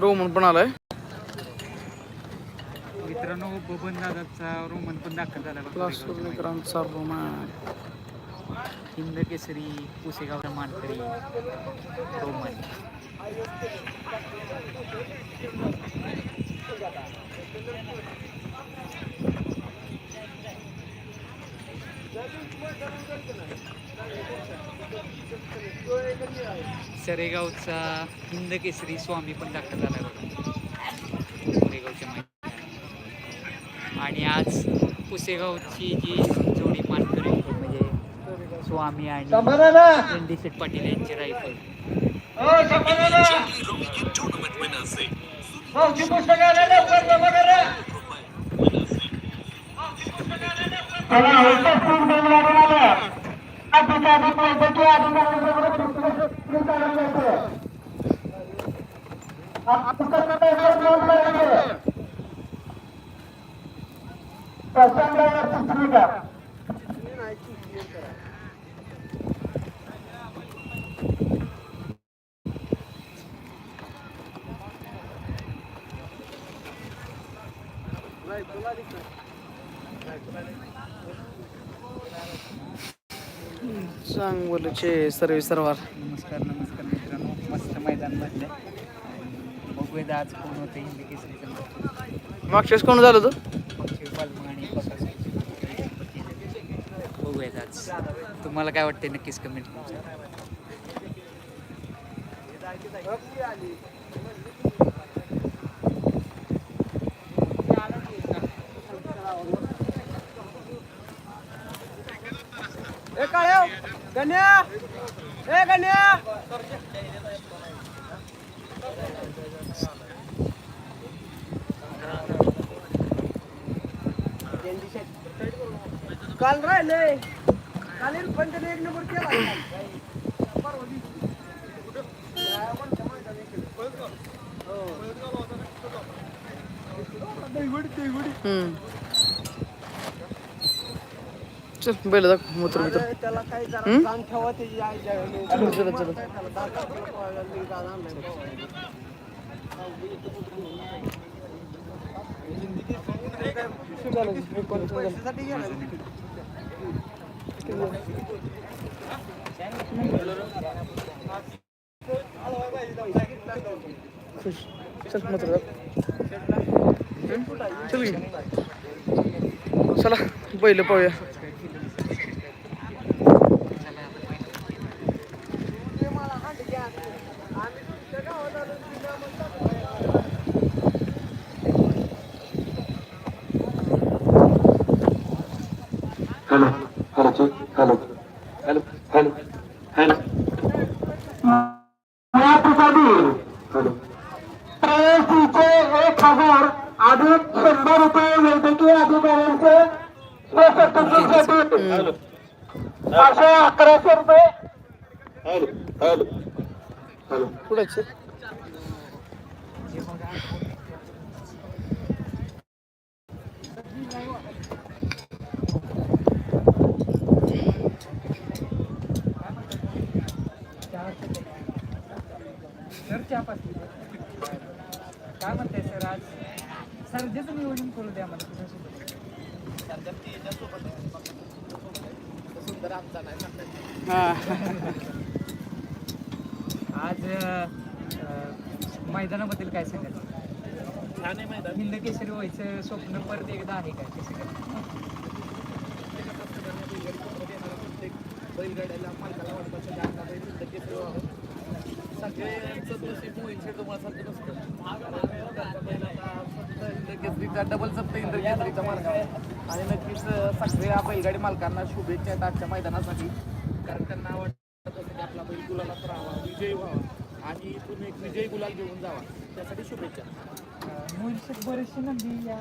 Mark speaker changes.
Speaker 1: Roman पण आलाय.
Speaker 2: मित्रांनो बबन दादाचा रोमन पण दाखल झाला बघा. क्लास कोरेगावच्या मैदानात. मित्रांचा
Speaker 1: रोमन
Speaker 2: हिंद केसरी पुसेगावचा मानकरी रोमन. सरेगावचा हिंद केसरी स्वामी पण दाखल झाला बघा. मैदानात आणि आज पुसेगावची जी जोडी मानकरी म्हणजे स्वामी आणि रणजित शेठ पाटील यांची रायफल भाऊची पुस्तकाला
Speaker 3: लवकर जमा करा त्याला
Speaker 1: हलका स्कूल बंद लागून आलं आधी चांगवलचे सर्वे सर्वार.
Speaker 2: नमस्कार नमस्कार मित्रांनो. मस्त मैदान भरले. बघूया आज कोण होते हिंद केसरीचं
Speaker 1: मागच्या वेळेस कोण झालं
Speaker 2: प्रकाश बघूयात आज. तुम्हाला काय वाटते नक्कीच कमेंट
Speaker 4: ए काळ्या गण्या ए गण्या. काल राहिले काल पण त्याने एक नंबर केला.
Speaker 1: हम्म. चल बैल दाखव मूत्र मित्र
Speaker 4: त्याला काय ठेवा त्याची
Speaker 1: चल त्याला खुश चल चल. चला बैल पाहूया
Speaker 4: ते मला हात घ्या. आम्ही तुमच्या गावात आलो, तिला म्हणतात, hello hello
Speaker 3: hello hello hello hello.
Speaker 1: Hello. प्रवेशीचे एक हजार अधिक शंभर रुपये वैद्यकीय अधिकाऱ्यांचे
Speaker 3: पाचशे
Speaker 1: अकराशे रुपये.
Speaker 3: Hello hello. हॅलो.
Speaker 1: कुठं
Speaker 2: सर पाचली काय म्हणताय सर आज सर्जाचं नियोजन करू द्या मला तुझ्यासोबत
Speaker 5: हा
Speaker 2: आज अं, मैदानाबद्दल काय सांगायचं?
Speaker 5: छान आहे मैदान.
Speaker 2: हिंद केसरी व्हायचं स्वप्न परत एकदा आहे का कसं काय
Speaker 5: बैलगाड्याला मालकाला वाटपाचं जास्त बैल सुद्धा केसरी सगळ्यांचं नशीब तुम्हाला सांगतो नसतं. केसरीचा डबल सप्त इंद्र केसरीचा मार्ग आणि नक्कीच सगळ्या बैलगाडी मालकांना शुभेच्छा आहेत आजच्या मैदानासाठी. कारण त्यांना वाटत होतं की आपला बैल गुलालात राहावा विजयी व्हावा. आणि इथून एक विजयी गुलाल घेऊन जावा. त्यासाठी शुभेच्छा.
Speaker 2: मोहित बरेचसे नंदी या